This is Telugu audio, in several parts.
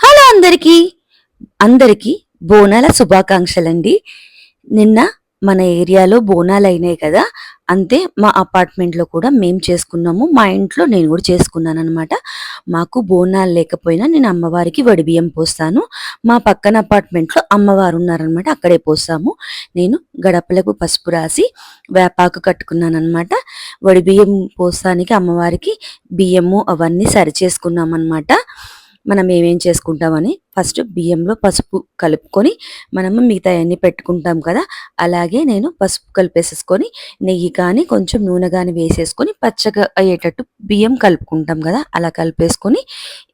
హలో అందరికీ. అందరికీ బోనాల శుభాకాంక్షలండి. నిన్న మన ఏరియాలో బోనాలు అయినాయి కదా అంతే మా అపార్ట్మెంట్లో కూడా మేము చేసుకున్నాము. మా ఇంట్లో నేను కూడా చేసుకున్నాను అనమాట మాకు బోనాలు లేకపోయినా నేను అమ్మవారికి వడిబియ్యం పోస్తాను. మా పక్కన అపార్ట్మెంట్లో అమ్మవారు ఉన్నారనమాట అక్కడే పోస్తాము. నేను గడపలకు పసుపు రాసి వేపాకు కట్టుకున్నాను అనమాట వడిబియ్యం పోస్తానికి అమ్మవారికి బియ్యము అవన్నీ సరి చేసుకున్నామన్నమాట. మనం ఏమేం చేసుకుంటామని ఫస్ట్ బియ్యంలో పసుపు కలుపుకొని మనము మిగతా అన్నీ పెట్టుకుంటాం కదా. అలాగే నేను పసుపు కలిపేసేసుకొని నెయ్యి కానీ కొంచెం నూనె కానీ వేసేసుకొని పచ్చగా అయ్యేటట్టు బియ్యం కలుపుకుంటాం కదా. అలా కలిపేసుకొని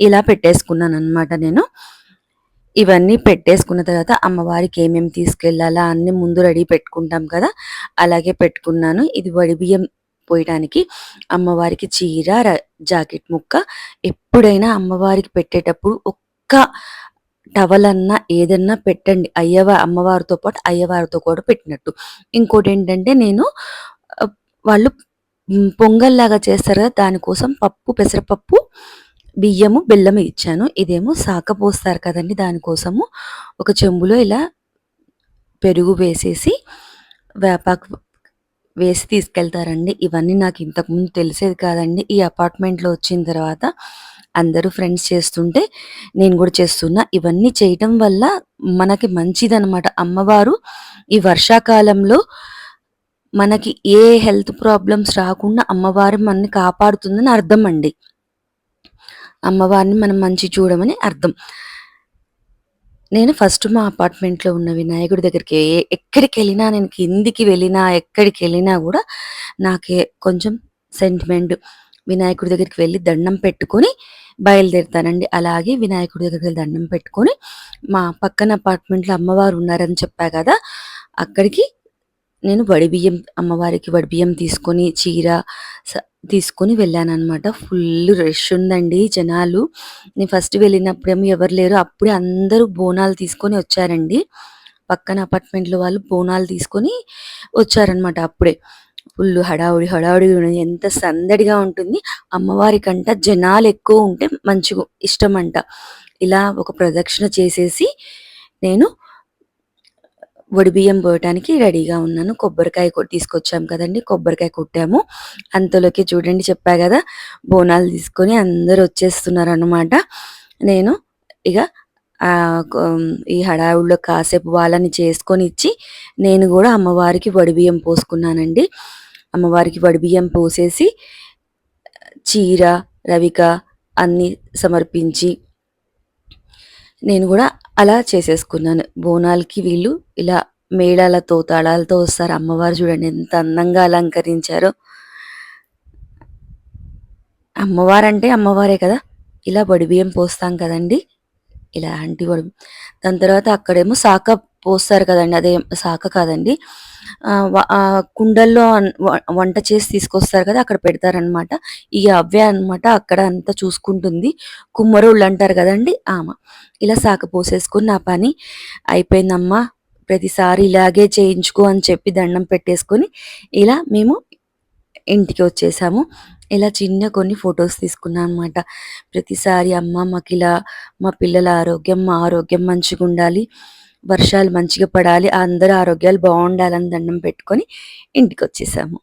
ఇలా పెట్టేసుకున్నాను అనమాట నేను. ఇవన్నీ పెట్టేసుకున్న తర్వాత అమ్మవారికి ఏమేమి తీసుకెళ్ళాలా అన్ని ముందు రెడీ పెట్టుకుంటాం కదా. అలాగే పెట్టుకున్నాను. ఇది వడి బియ్యం పోయడానికి అమ్మవారికి చీర జాకెట్ ముక్క. ఎప్పుడైనా అమ్మవారికి పెట్టేటప్పుడు ఒక్క టవల్ అన్నా ఏదన్నా పెట్టండి. అయ్యవ అమ్మవారితో పాటు అయ్యవారితో కూడా పెట్టినట్టు. ఇంకోటి ఏంటంటే నేను వాళ్ళు పొంగల్లాగా చేస్తారు కదా దానికోసం పప్పు పెసరపప్పు బియ్యము బెల్లము ఇచ్చాను. ఇదేమో శాఖ పోస్తారు కదండి దానికోసము. ఒక చెంబులో ఇలా పెరుగు వేసేసి వేపాకు వేసి తీసుకెళ్తారండి. ఇవన్నీ నాకు ఇంతకుముందు తెలిసేది కాదండి. ఈ అపార్ట్మెంట్లో వచ్చిన తర్వాత అందరూ ఫ్రెండ్స్ చేస్తుంటే నేను కూడా చేస్తున్నా. ఇవన్నీ చేయటం వల్ల మనకి మంచిదనమాట అమ్మవారు ఈ వర్షాకాలంలో మనకి ఏ హెల్త్ ప్రాబ్లమ్స్ రాకుండా అమ్మవారు మనని కాపాడుతుందని అర్థం అండి అమ్మవారిని మనం మంచి చూడమని అర్థం. నేను ఫస్ట్ మా అపార్ట్మెంట్లో ఉన్న వినాయకుడి దగ్గరికి ఎక్కడికి వెళ్ళినా నేను కిందికి వెళ్ళినా ఎక్కడికి వెళ్ళినా కూడా నాకే కొంచెం సెంటిమెంట్ వినాయకుడి దగ్గరికి వెళ్ళి దండం పెట్టుకొని బయలుదేరుతానండి. అలాగే వినాయకుడి దగ్గరికి వెళ్ళి దండం పెట్టుకొని మా పక్కన అపార్ట్మెంట్లో అమ్మవారు ఉన్నారని చెప్పా కదా అక్కడికి నేను వడిబియ్యం అమ్మవారికి వడిబియ్యం తీసుకొని చీర తీసుకొని వెళ్ళాననమాట ఫుల్ రష్ ఉందండి జనాలు. నేను ఫస్ట్ వెళ్ళినప్పుడేమో ఎవరు లేరు. అప్పుడే అందరూ బోనాలు తీసుకొని వచ్చారండి. పక్కన అపార్ట్మెంట్లో వాళ్ళు బోనాలు తీసుకొని వచ్చారనమాట అప్పుడే. ఫుల్ హడావుడి హడావుడి ఎంత సందడిగా ఉంటుంది. అమ్మవారి కంట జనాలు ఎక్కువ ఉంటే మంచిగా ఇష్టం అంట ఇలా ఒక ప్రదక్షిణ చేసేసి నేను బియ్యం పోయటానికి రెడీగా ఉన్నాను. కొబ్బరికాయ తీసుకొచ్చాం కదండి. కొబ్బరికాయ కొట్టాము. అంతలోకి చూడండి చెప్పా కదా బోనాలు తీసుకొని అందరు వచ్చేస్తున్నారు అనమాట నేను ఇక ఈ హడావుల్లో కాసేపు వాళ్ళని చేసుకొని ఇచ్చి నేను కూడా అమ్మవారికి వడిబియ్యం పోసుకున్నానండి. అమ్మవారికి వడిబియ్యం పోసేసి చీర రవిక అన్నీ సమర్పించి నేను కూడా అలా చేసేసుకున్నాను. బోనాలకి వీళ్ళు ఇలా మేళాలతో తాళాలతో వస్తారు. అమ్మవారు చూడండి ఎంత అందంగా అలంకరించారో. అమ్మవారు అంటే అమ్మవారే కదా. ఇలా బియ్యం పోస్తాం కదండి. ఇలాంటి బడి దాని తర్వాత అక్కడేమో సాకప్ పోస్తారు కదండి అదే శాఖ కాదండి. కుండల్లో వంట చేసి తీసుకొస్తారు కదా అక్కడ పెడతారనమాట ఈ అవే అనమాట అక్కడ అంతా చూసుకుంటుంది. కుమ్మరోళ్ళు అంటారు కదండి ఆమె. ఇలా శాఖ పోసేసుకుని నా పని అయిపోయిందమ్మా. ప్రతిసారి ఇలాగే చేయించుకో అని చెప్పి దండం పెట్టేసుకొని ఇలా మేము ఇంటికి వచ్చేసాము. ఇలా చిన్న కొన్ని ఫొటోస్ తీసుకున్నాను అనమాట ప్రతిసారి అమ్మ మాకు ఇలా మా పిల్లల ఆరోగ్యం మా ఆరోగ్యం మంచిగా ఉండాలి వర్షాలు మంచిగా పడాలి అందరూ ఆరోగ్యాలు బాగుండాలని దండం పెట్టుకొని ఇంటికి వచ్చేసాము